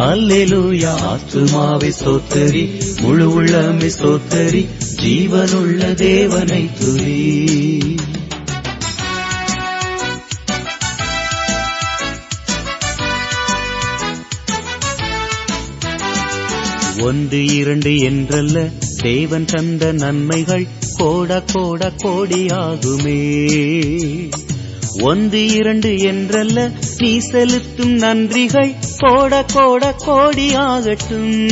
அல்லேலூயா. ஆத்துமாவை சோத்தரி முழு உள்ளமை சோத்தரி ஜீவனுள்ள தேவனை துரி ஒன்று இரண்டு என்றல்ல தேவன் தந்த நன்மைகள் கோட கோட கோடியாகுமே. ஒன்று இரண்டு என்றல்ல நீ செலுத்தும் நன்றிகள் கோட கோட கோடியாகட்டும்.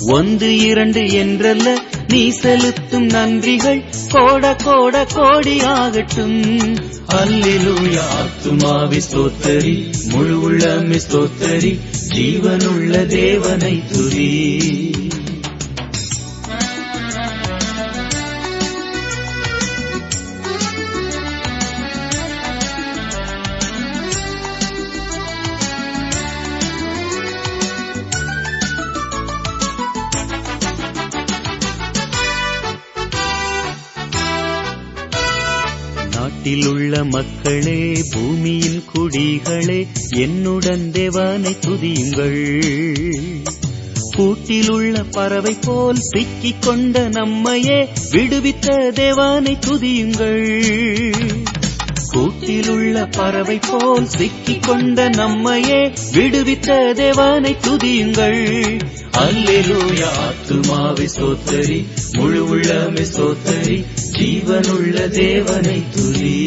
ஒன்று இரண்டு என்றல்ல நீ செலுத்தும் நன்றிகள் கோட கோட கோடியாகட்டும். அல்லேலூயா ஆத்துமாவி ஸ்தோத்தரி முழு உள்ளமே ஸ்தோத்தரி ஜீவனுள்ள தேவனை துதி. நாட்டில் உள்ள மக்களே பூமியின் குடிகளே என்னுடன் தேவனை துதியுங்கள். கூட்டில் உள்ள பறவை போல் சிக்கிக் கொண்ட நம்மையே விடுவித்த தேவானை துதியுங்கள். கூட்டில் உள்ள பறவை போல் சிக்கிக் கொண்ட நம்மையே விடுவித்த தேவனை துதியுங்கள். அல்லேலூயா ஆத்துமாவை சோத்தரி முழு உள்ளமை சோத்தரி ஜீவனுள்ள தேவனை துதி.